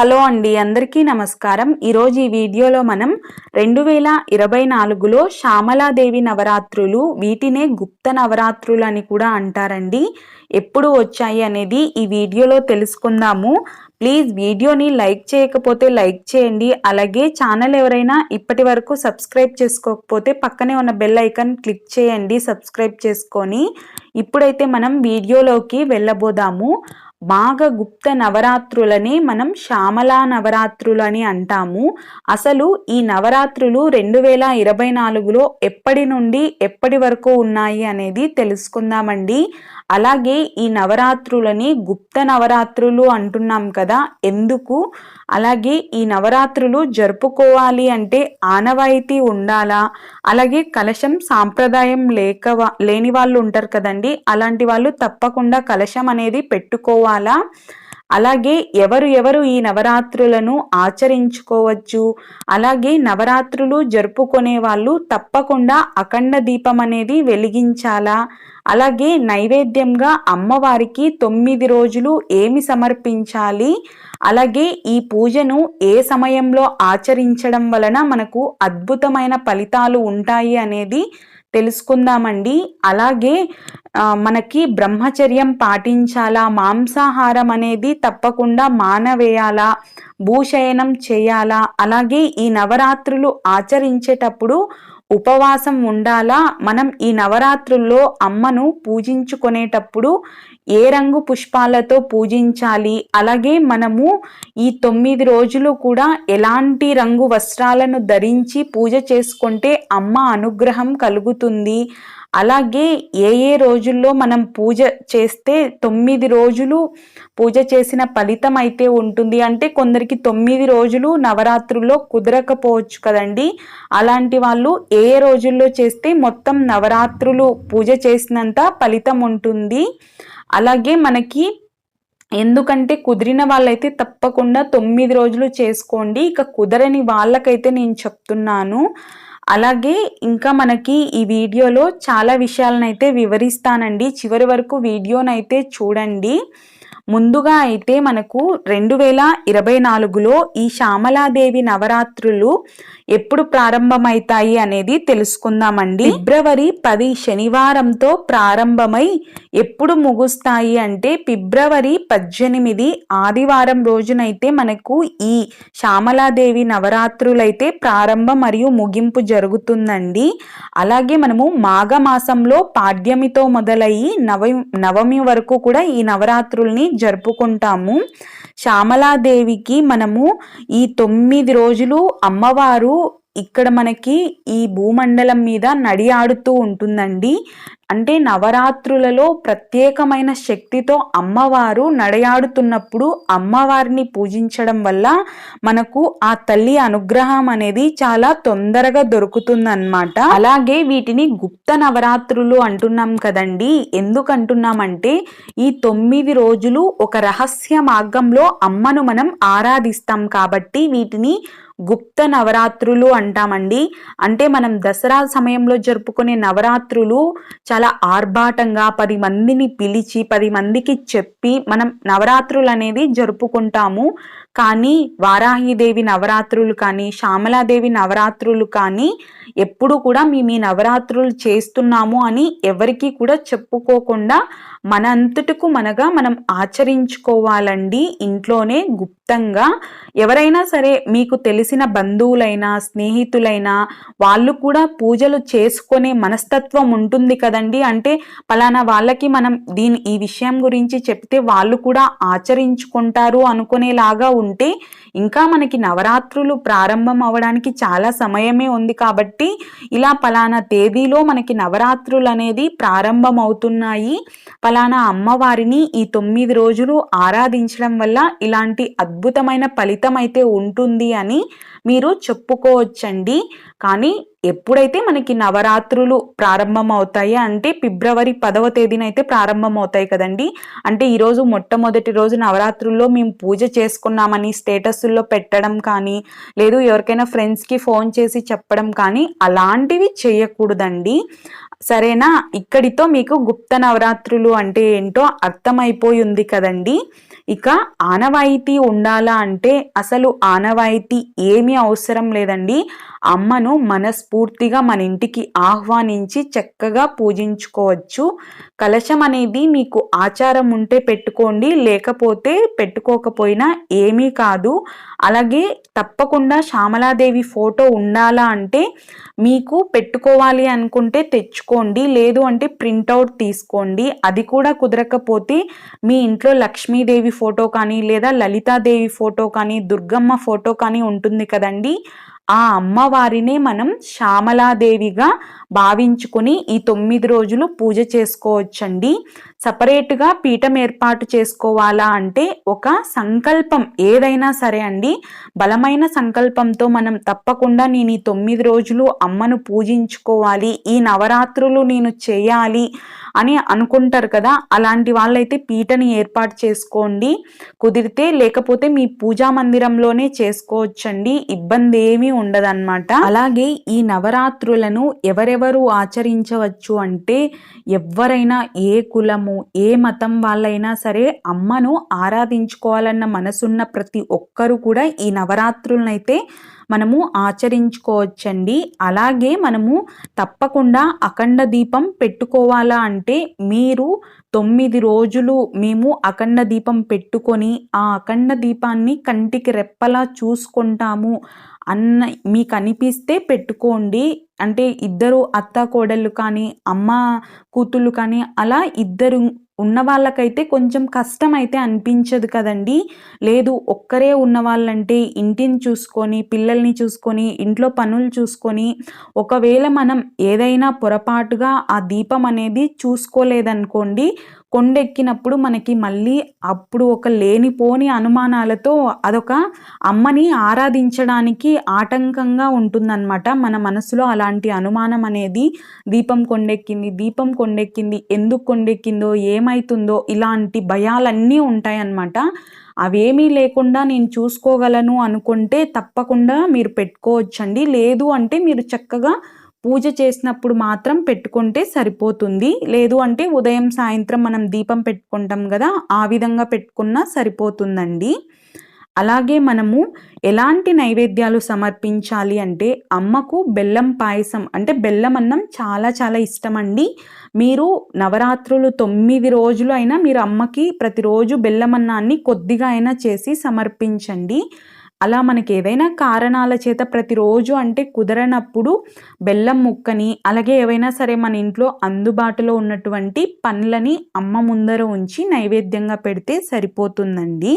Hello అండి అందరికీ నమస్కారం. ఈరోజు ఈ వీడియోలో మనం రెండు వేల ఇరవై నాలుగులో శ్యామలాదేవి నవరాత్రులు వీటినే గుప్త నవరాత్రులు అని కూడా అంటారండి. ఎప్పుడు వచ్చాయి అనేది ఈ వీడియోలో తెలుసుకుందాము. ప్లీజ్ వీడియోని లైక్ చేయకపోతే లైక్ చేయండి. అలాగే ఛానల్ ఎవరైనా ఇప్పటి వరకు సబ్స్క్రైబ్ చేసుకోకపోతే పక్కనే ఉన్న బెల్ ఐకాన్ క్లిక్ చేయండి సబ్స్క్రైబ్ చేసుకొని. ఇప్పుడైతే మనం వీడియోలోకి వెళ్ళబోదాము. మాఘ గుప్త నవరాత్రులని మనం శ్యామలా నవరాత్రులు అని అంటాము. అసలు ఈ నవరాత్రులు రెండు వేల ఇరవై నాలుగులో ఎప్పటి నుండి ఎప్పటి వరకు ఉన్నాయి అనేది తెలుసుకుందామండి. అలాగే ఈ నవరాత్రులని గుప్త నవరాత్రులు అంటున్నాం కదా ఎందుకు? అలాగే ఈ నవరాత్రులు జరుపుకోవాలి అంటే ఆనవాయితీ ఉండాలా? అలాగే కలశం సాంప్రదాయం లేక లేని వాళ్ళు ఉంటారు కదండి అలాంటి వాళ్ళు తప్పకుండా కలశం అనేది పెట్టుకోవాలా? అలాగే ఎవరు ఎవరు ఈ నవరాత్రులను ఆచరించుకోవచ్చు? అలాగే నవరాత్రులు జరుపుకునే వాళ్ళు తప్పకుండా అఖండ దీపం అనేది వెలిగించాలా? అలాగే నైవేద్యంగా అమ్మవారికి తొమ్మిది రోజులు ఏమి సమర్పించాలి? అలాగే ఈ పూజను ఏ సమయంలో ఆచరించడం వలన మనకు అద్భుతమైన ఫలితాలు ఉంటాయి అనేది తెలుసుకుందామండి. అలాగే మనకి బ్రహ్మచర్యం పాటించాలా మాంసాహారం అనేది తప్పకుండా మానవేయాలా భూశయనం చేయాలా అలాగే ఈ నవరాత్రులు ఆచరించేటప్పుడు ఉపవాసం ఉండాలా మనం ఈ నవరాత్రుల్లో అమ్మను పూజించుకునేటప్పుడు ఏ రంగు పుష్పాలతో పూజించాలి? అలాగే మనము ఈ తొమ్మిది రోజులు కూడా ఎలాంటి రంగు వస్త్రాలను ధరించి పూజ చేసుకుంటే అమ్మ అనుగ్రహం కలుగుతుంది? అలాగే ఏ ఏ రోజుల్లో మనం పూజ చేస్తే తొమ్మిది రోజులు పూజ చేసిన ఫలితం అయితే ఉంటుంది? అంటే కొందరికి తొమ్మిది రోజులు నవరాత్రుల్లో కుదరకపోవచ్చు కదండి. అలాంటి వాళ్ళు ఏ రోజుల్లో చేస్తే మొత్తం నవరాత్రులు పూజ చేసినంత ఫలితం ఉంటుంది? అలాగే మనకి ఎందుకంటే కుదిరిన వాళ్ళైతే తప్పకుండా తొమ్మిది రోజులు చేసుకోండి. ఇక కుదరని వాళ్ళకైతే నేను చెప్తున్నాను. అలాగే ఇంకా మనకి ఈ వీడియోలో చాలా విషయాలను అయితే వివరిస్తానండి. చివరి వరకు వీడియోనైతే చూడండి. ముందుగా అయితే మనకు రెండు వేల ఇరవై నాలుగులో ఈ శ్యామలాదేవి నవరాత్రులు ఎప్పుడు ప్రారంభమవుతాయి అనేది తెలుసుకుందామండి. ఫిబ్రవరి పది శనివారంతో ప్రారంభమై ఎప్పుడు ముగుస్తాయి అంటే ఫిబ్రవరి పద్దెనిమిది ఆదివారం రోజునైతే మనకు ఈ శ్యామలాదేవి నవరాత్రులైతే ప్రారంభం మరియు ముగింపు జరుగుతుందండి. అలాగే మనము మాఘమాసంలో పాడ్యమితో మొదలయ్యి నవ నవమి వరకు కూడా ఈ నవరాత్రుల్ని జరుపుకుంటాము. శ్యామలాదేవికి మనము ఈ తొమ్మిది రోజులు అమ్మవారు ఇక్కడ మనకి ఈ భూమండలం మీద నడియాడుతూ ఉంటుందండి. అంటే నవరాత్రులలో ప్రత్యేకమైన శక్తితో అమ్మవారు నడయాడుతున్నప్పుడు అమ్మవారిని పూజించడం వల్ల మనకు ఆ తల్లి అనుగ్రహం అనేది చాలా తొందరగా దొరుకుతుందన్నమాట. అలాగే వీటిని గుప్త నవరాత్రులు అంటున్నాం కదండి. ఎందుకంటున్నామంటే ఈ తొమ్మిది రోజులు ఒక రహస్య మార్గంలో అమ్మను మనం ఆరాధిస్తాం కాబట్టి వీటిని గుప్త నవరాత్రులు అంటామండి. అంటే మనం దసరా సమయంలో జరుపుకునే నవరాత్రులు చాలా ఆర్భాటంగా పది మందిని పిలిచి పది మందికి చెప్పి మనం నవరాత్రులు అనేది జరుపుకుంటాము. కానీ వారాహిదేవి నవరాత్రులు కానీ శ్యామలాదేవి నవరాత్రులు కానీ ఎప్పుడు కూడా మేము ఈ నవరాత్రులు చేస్తున్నాము అని ఎవరికీ కూడా చెప్పుకోకుండా మన అంతటకు మనగా మనం ఆచరించుకోవాలండి. ఇంట్లోనే గుప్తంగా ఎవరైనా సరే మీకు తెలిసిన బంధువులైనా స్నేహితులైనా వాళ్ళు కూడా పూజలు చేసుకునే మనస్తత్వం ఉంటుంది కదండి. అంటే పలానా వాళ్ళకి మనం దీని ఈ విషయం గురించి చెప్తే వాళ్ళు కూడా ఆచరించుకుంటారు అనుకునేలాగా ఉంటే ఇంకా మనకి నవరాత్రులు ప్రారంభం అవడానికి చాలా సమయమే ఉంది కాబట్టి ఇలా పలానా తేదీలో మనకి నవరాత్రులు అనేది ప్రారంభం అవుతున్నాయి. పలానా అమ్మవారిని ఈ తొమ్మిది రోజులు ఆరాధించడం వల్ల ఇలాంటి అద్భుతమైన ఫలితం అయితే ఉంటుంది అని మీరు చెప్పుకోవచ్చండి. కానీ ఎప్పుడైతే మనకి నవరాత్రులు ప్రారంభం అవుతాయి అంటే ఫిబ్రవరి పదవ తేదీన అయితే ప్రారంభం అవుతాయి కదండి. అంటే ఈరోజు మొట్టమొదటి రోజు నవరాత్రుల్లో మేము పూజ చేసుకున్నామని స్టేటస్ల్లో పెట్టడం కానీ లేదు ఎవరికైనా ఫ్రెండ్స్కి ఫోన్ చేసి చెప్పడం కానీ అలాంటివి చేయకూడదండి. సరేనా? ఇక్కడితో మీకు గుప్త నవరాత్రులు అంటే ఏంటో అర్థమైపోయి ఉంది కదండి. ఇక ఆనవాయితీ ఉండాలా అంటే అసలు ఆనవాయితీ ఏమీ అవసరం లేదండి. అమ్మను మనస్ఫూర్తిగా మన ఇంటికి ఆహ్వానించి చక్కగా పూజించుకోవచ్చు. కలశం అనేది మీకు ఆచారం ఉంటే పెట్టుకోండి లేకపోతే పెట్టుకోకపోయినా ఏమీ కాదు. అలాగే తప్పకుండా శ్యామలాదేవి ఫోటో ఉండాలా అంటే మీకు పెట్టుకోవాలి అనుకుంటే తెచ్చుకో తెచ్చుకోండి లేదు అంటే ప్రింటౌట్ తీసుకోండి. అది కూడా కుదరకపోతే మీ ఇంట్లో లక్ష్మీదేవి ఫోటో కానీ లేదా లలితాదేవి ఫోటో కానీ దుర్గమ్మ ఫోటో కానీ ఉంటుంది కదండి. ఆ అమ్మవారినే మనం శ్యామలాదేవిగా భావించుకొని ఈ తొమ్మిది రోజులు పూజ చేసుకోవచ్చండి. సపరేట్గా పీఠం ఏర్పాటు చేసుకోవాలా అంటే ఒక సంకల్పం ఏదైనా సరే అండి. బలమైన సంకల్పంతో మనం తప్పకుండా నేను ఈ తొమ్మిది రోజులు అమ్మను పూజించుకోవాలి ఈ నవరాత్రులు నేను చేయాలి అని అనుకుంటారు కదా. అలాంటి వాళ్ళైతే పీటని ఏర్పాటు చేసుకోండి. కుదిరితే లేకపోతే మీ పూజా మందిరంలోనే చేసుకోవచ్చండి. ఇబ్బంది ఏమీ ఉండదన్నమాట. అలాగే ఈ నవరాత్రులను ఎవరెవరు ఆచరించవచ్చు అంటే ఎవరైనా ఏ కులము ఏ మతం వాళ్ళైనా సరే అమ్మను ఆరాధించుకోవాలన్న మనసున్న ప్రతి ఒక్కరు కూడా ఈ నవరాత్రులనైతే మనము ఆచరించుకోవచ్చండి. అలాగే మనము తప్పకుండా అఖండ దీపం పెట్టుకోవాలా అంటే మీరు తొమ్మిది రోజులు మేము అఖండ దీపం పెట్టుకొని ఆ అఖండ దీపాన్ని కంటికి రెప్పలా చూసుకుంటాము. అన్న మీకు అనిపిస్తే పెట్టుకోండి. అంటే ఇద్దరు అత్త కోడళ్ళు కానీ అమ్మ కూతుళ్ళు కానీ అలా ఇద్దరు ఉన్న వాళ్ళకైతే కొంచెం కష్టం అయితే అనిపించదు కదండి. లేదు ఒక్కరే ఉన్న వాళ్ళంటే ఇంటిని చూసుకొని పిల్లల్ని చూసుకొని ఇంట్లో పనులు చూసుకొని ఒకవేళ మనం ఏదైనా పొరపాటుగా ఆ దీపం అనేది చూసుకోలేదనుకోండి కొండెక్కినప్పుడు మనకి మళ్ళీ అప్పుడు ఒక లేనిపోని అనుమానాలతో అదొక అమ్మని ఆరాధించడానికి ఆటంకంగా ఉంటుందన్నమాట. మన మనసులో అలాంటి అనుమానం అనేది దీపం కొండెక్కింది దీపం కొండెక్కింది ఎందుకు కొండెక్కిందో ఏమైతుందో ఇలాంటి భయాలన్నీ ఉంటాయన్నమాట. అవేమీ లేకుండా నేను చూసుకోగలను అనుకుంటే తప్పకుండా మీరు పెట్టుకోవచ్చండి. లేదు అంటే మీరు చక్కగా పూజ చేసినప్పుడు మాత్రం పెట్టుకుంటే సరిపోతుంది. లేదు అంటే ఉదయం సాయంత్రం మనం దీపం పెట్టుకుంటాం కదా ఆ విధంగా పెట్టుకున్నా సరిపోతుందండి. అలాగే మనము ఎలాంటి నైవేద్యాలు సమర్పించాలి అంటే అమ్మకు బెల్లం పాయసం అంటే బెల్లం అన్నం చాలా చాలా ఇష్టం అండి మీరు నవరాత్రులు తొమ్మిది రోజులు అయినా మీరు అమ్మకి ప్రతిరోజు బెల్లం అన్నాన్ని కొద్దిగా అయినా చేసి సమర్పించండి. అలా మనకి ఏదైనా కారణాల చేత ప్రతిరోజు అంటే కుదరనప్పుడు బెల్లం ముక్కని అలాగే ఏవైనా సరే మన ఇంట్లో అందుబాటులో ఉన్నటువంటి పండ్లని అమ్మ ముందర ఉంచి నైవేద్యంగా పెడితే సరిపోతుందండి.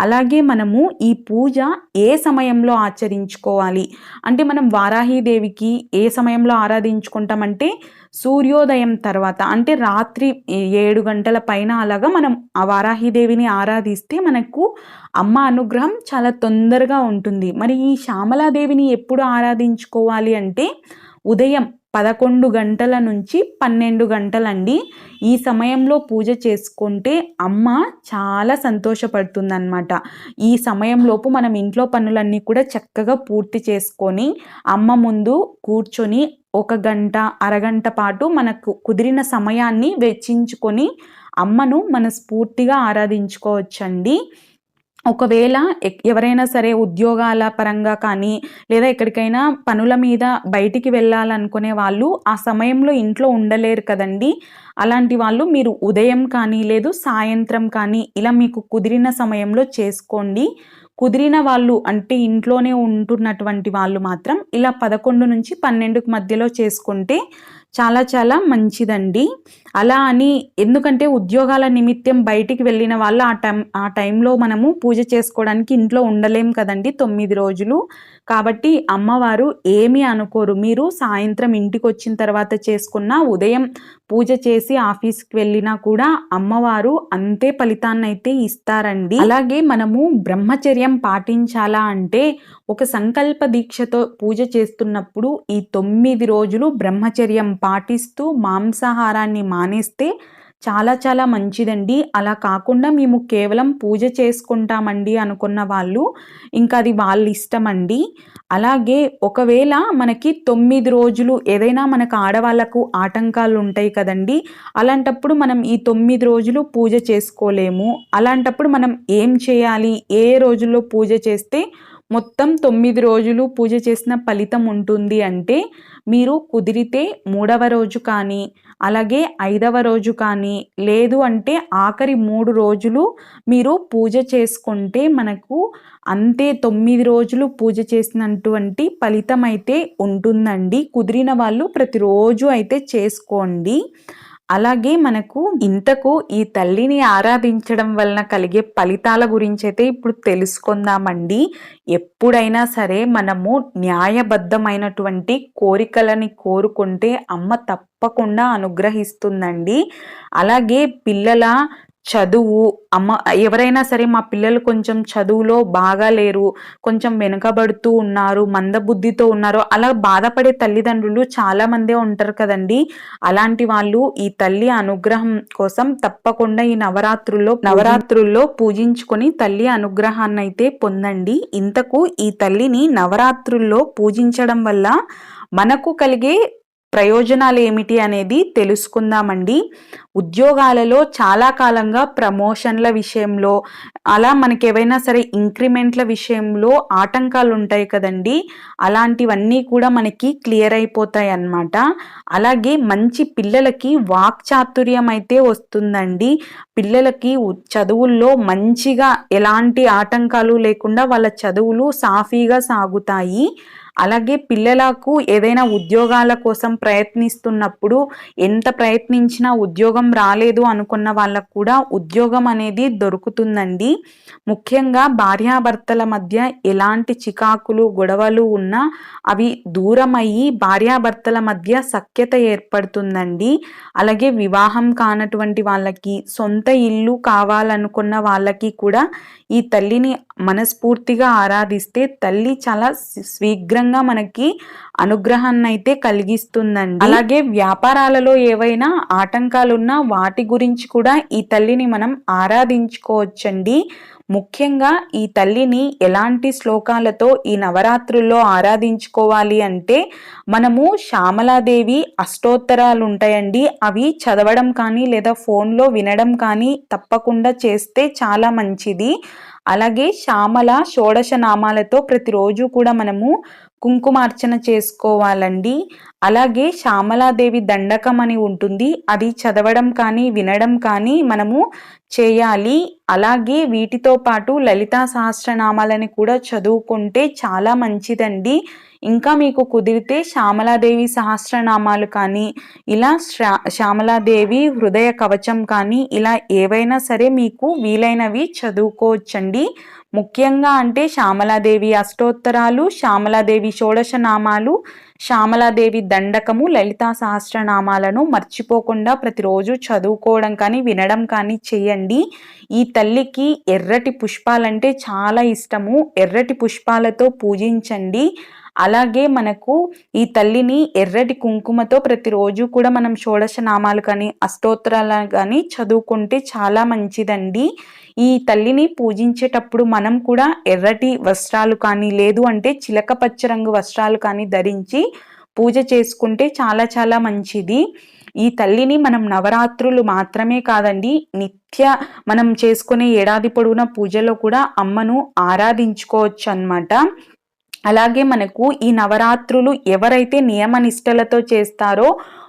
అలాగే మనము ఈ పూజ ఏ సమయంలో ఆచరించుకోవాలి? అంటే మనం వారాహీదేవికి ఏ సమయంలో ఆరాధించుకుంటామంటే సూర్యోదయం తర్వాత అంటే రాత్రి ఏడు గంటల పైన అలాగా మనం ఆ వారాహిదేవిని ఆరాధిస్తే మనకు అమ్మ అనుగ్రహం చాలా తొందరగా ఉంటుంది. మరి ఈ శ్యామలాదేవిని ఎప్పుడు ఆరాధించుకోవాలి అంటే ఉదయం పదకొండు గంటల నుంచి పన్నెండు గంటలండి. ఈ సమయంలో పూజ చేసుకుంటే అమ్మ చాలా సంతోషపడుతుందన్నమాట. ఈ సమయంలోపు మనం ఇంట్లో పనులన్నీ కూడా చక్కగా పూర్తి చేసుకొని అమ్మ ముందు కూర్చొని ఒక గంట అరగంట పాటు మనకు కుదిరిన సమయాన్ని వెచ్చించుకొని అమ్మను మనస్ఫూర్తిగా ఆరాధించుకోవచ్చండి. ఒకవేళ ఎవరైనా సరే ఉద్యోగాల పరంగా కానీ లేదా ఎక్కడికైనా పనుల మీద బయటికి వెళ్ళాలనుకునే వాళ్ళు ఆ సమయంలో ఇంట్లో ఉండలేరు కదండి. అలాంటి వాళ్ళు మీరు ఉదయం కానీ లేదు సాయంత్రం కానీ ఇలా మీకు కుదిరిన సమయంలో చేసుకోండి. కుదిరిన వాళ్ళు అంటే ఇంట్లోనే ఉంటున్నటువంటి వాళ్ళు మాత్రం ఇలా పదకొండు నుంచి పన్నెండుకు మధ్యలో చేసుకుంటే చాలా చాలా మంచిదండి. అలా అని ఎందుకంటే ఉద్యోగాల నిమిత్తం బయటికి వెళ్ళిన వాళ్ళు ఆ టైం ఆ టైంలో మనము పూజ చేసుకోవడానికి ఇంట్లో ఉండలేం కదండి తొమ్మిది రోజులు. కాబట్టి అమ్మవారు ఏమీ అనుకోరు. మీరు సాయంత్రం ఇంటికి వచ్చిన తర్వాత చేసుకున్న ఉదయం పూజ చేసి ఆఫీస్కి వెళ్ళినా కూడా అమ్మవారు అంతే ఫలితాన్ని అయితే ఇస్తారండి. అలాగే మనము బ్రహ్మచర్యం పాటించాలా అంటే ఒక సంకల్ప దీక్షతో పూజ చేస్తున్నప్పుడు ఈ తొమ్మిది రోజులు బ్రహ్మచర్యం పాటిస్తూ మాంసాహారాన్ని మానేస్తే చాలా చాలా మంచిదండి. అలా కాకుండా మేము కేవలం పూజ చేసుకుంటామండి అనుకున్న వాళ్ళు ఇంకా అది వాళ్ళ ఇష్టం అండి అలాగే ఒకవేళ మనకి తొమ్మిది రోజులు ఏదైనా మనకు ఆడవాళ్ళకు ఆటంకాలు ఉంటాయి కదండి అలాంటప్పుడు మనం ఈ తొమ్మిది రోజులు పూజ చేసుకోలేము. అలాంటప్పుడు మనం ఏం చేయాలి? ఏ రోజుల్లో పూజ చేస్తే మొత్తం తొమ్మిది రోజులు పూజ చేసిన ఫలితం ఉంటుంది అంటే మీరు కుదిరితే మూడవ రోజు కానీ అలాగే ఐదవ రోజు కానీ లేదు అంటే ఆఖరి మూడు రోజులు మీరు పూజ చేసుకుంటే మనకు అంతే తొమ్మిది రోజులు పూజ చేసినటువంటి ఫలితం అయితే ఉంటుందండి. కుదిరిన వాళ్ళు ప్రతిరోజు అయితే చేసుకోండి. అలాగే మనకు ఇంతకు ఈ తల్లిని ఆరాధించడం వలన కలిగే ఫలితాల గురించి అయితే ఇప్పుడు తెలుసుకుందామండి. ఎప్పుడైనా సరే మనము న్యాయబద్ధమైనటువంటి కోరికలని కోరుకుంటే అమ్మ తప్పకుండా అనుగ్రహిస్తుందండి. అలాగే పిల్లల చదువు అమ్మ ఎవరైనా సరే మా పిల్లలు కొంచెం చదువులో బాగా లేరు కొంచెం వెనుకబడుతూ ఉన్నారు మందబుద్ధితో ఉన్నారు అలా బాధపడే తల్లిదండ్రులు చాలామందే ఉంటారు కదండి. అలాంటి వాళ్ళు ఈ తల్లి అనుగ్రహం కోసం తప్పకుండా ఈ నవరాత్రుల్లో నవరాత్రుల్లో పూజించుకొని తల్లి అనుగ్రహాన్ని అయితే పొందండి. ఇంతకు ఈ తల్లిని నవరాత్రుల్లో పూజించడం వల్ల మనకు కలిగే ప్రయోజనాలు ఏమిటి అనేది తెలుసుకుందామండి. ఉద్యోగాలలో చాలా కాలంగా ప్రమోషన్ల విషయంలో అలా మనకేవైనా సరే ఇంక్రిమెంట్ల విషయంలో ఆటంకాలు ఉంటాయి కదండి. అలాంటివన్నీ కూడా మనకి క్లియర్ అయిపోతాయి అన్నమాట అలాగే మంచి పిల్లలకి వాక్చాతుర్యం అయితే వస్తుందండి. పిల్లలకి చదువుల్లో మంచిగా ఎలాంటి ఆటంకాలు లేకుండా వాళ్ళ చదువులు సాఫీగా సాగుతాయి. అలాగే పిల్లలకు ఏదైనా ఉద్యోగాల కోసం ప్రయత్నిస్తున్నప్పుడు ఎంత ప్రయత్నించినా ఉద్యోగం రాలేదు అనుకున్న వాళ్ళకు కూడా ఉద్యోగం అనేది దొరుకుతుందండి. ముఖ్యంగా భార్యాభర్తల మధ్య ఎలాంటి చికాకులు గొడవలు ఉన్నా అవి దూరం అయ్యి భార్యాభర్తల మధ్య సఖ్యత ఏర్పడుతుందండి. అలాగే వివాహం కానటువంటి వాళ్ళకి సొంత ఇల్లు కావాలనుకున్న వాళ్ళకి కూడా ఈ తల్లిని మనస్ఫూర్తిగా ఆరాధిస్తే తల్లి చాలా శీఘ్రంగా మనకి అనుగ్రహాన్ని అయితే కలిగిస్తుందండి. అలాగే వ్యాపారాలలో ఏవైనా ఆటంకాలున్నా వాటి గురించి కూడా ఈ తల్లిని మనం ఆరాధించుకోవచ్చండి. ముఖ్యంగా ఈ తల్లిని ఎలాంటి శ్లోకాలతో ఈ నవరాత్రుల్లో ఆరాధించుకోవాలి అంటే మనము శ్యామలాదేవి అష్టోత్తరాలు ఉంటాయండి అవి చదవడం కానీ లేదా ఫోన్లో వినడం కానీ తప్పకుండా చేస్తే చాలా మంచిది. అలాగే శ్యామల షోడశ నామాలతో ప్రతిరోజు కూడా మనము కుంకుమార్చన చేసుకోవాలండి. అలాగే శ్యామలాదేవి దండకం అని ఉంటుంది. అది చదవడం కానీ వినడం కానీ మనము చేయాలి. అలాగే వీటితో పాటు లలితా సహస్రనామాలని కూడా చదువుకుంటే చాలా మంచిదండి. ఇంకా మీకు కుదిరితే శ్యామలాదేవి సహస్రనామాలు కానీ ఇలా శ్యామలాదేవి హృదయ కవచం కానీ ఇలా ఏవైనా సరే మీకు వీలైనవి చదువుకోవచ్చండి. ముఖ్యంగా అంటే శ్యామలాదేవి అష్టోత్తరాలు శ్యామలాదేవి షోడశనామాలు శ్యామలాదేవి దండకము లలితా సహస్రనామాలను మర్చిపోకుండా ప్రతిరోజు చదువుకోవడం కానీ వినడం కానీ చేయండి. ఈ తల్లికి ఎర్రటి పుష్పాలంటే చాలా ఇష్టము. ఎర్రటి పుష్పాలతో పూజించండి. అలాగే మనకు ఈ తల్లిని ఎర్రటి కుంకుమతో ప్రతిరోజు కూడా మనం షోడశ నామాలు కానీ అష్టోత్తరాలు కానీ చదువుకుంటే చాలా మంచిదండి. ఈ తల్లిని పూజించేటప్పుడు మనం కూడా ఎర్రటి వస్త్రాలు కానీ లేదు అంటే చిలక పచ్చ రంగు వస్త్రాలు కానీ ధరించి పూజ చేసుకుంటే చాలా చాలా మంచిది. ఈ తల్లిని మనం నవరాత్రులు మాత్రమే కాదండి నిత్య మనం చేసుకునే ఏడాది పొడవున పూజలో కూడా అమ్మను ఆరాధించుకోవచ్చు అన్నమాట అలాగే మనకు ఈ నవరాత్రులు ఎవరైతే నియమ నిష్టలతో చేస్తారో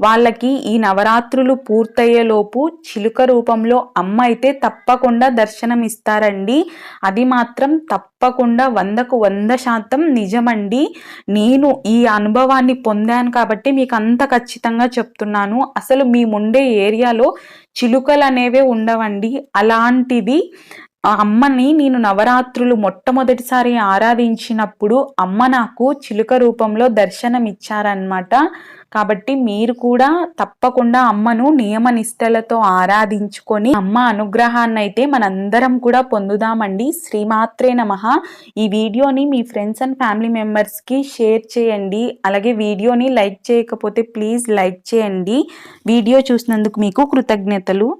వాళ్ళకి ఈ నవరాత్రులు పూర్తయ్యేలోపు చిలుక రూపంలో అమ్మ అయితే తప్పకుండా దర్శనం ఇస్తారండి అది మాత్రం తప్పకుండా వందకు వంద శాతం నిజమండి. నేను ఈ అనుభవాన్ని పొందాను కాబట్టి మీకు అంత ఖచ్చితంగా చెప్తున్నాను. అసలు మేముండే ఏరియాలో చిలుకలు అనేవే ఉండవండి. అలాంటిది ఆ అమ్మని నేను నవరాత్రులు మొట్టమొదటిసారి ఆరాధించినప్పుడు అమ్మ నాకు చిలుక రూపంలో దర్శనం ఇచ్చారనమాట కాబట్టి మీరు కూడా తప్పకుండా అమ్మను నియమ నిష్టలతో ఆరాధించుకొని అమ్మ అనుగ్రహాన్ని అయితే మనందరం కూడా పొందుదామండి. శ్రీమాత్రే నమ. ఈ వీడియోని మీ ఫ్రెండ్స్ అండ్ ఫ్యామిలీ మెంబర్స్కి షేర్ చేయండి. అలాగే వీడియోని లైక్ చేయకపోతే ప్లీజ్ లైక్ చేయండి. వీడియో చూసినందుకు మీకు కృతజ్ఞతలు.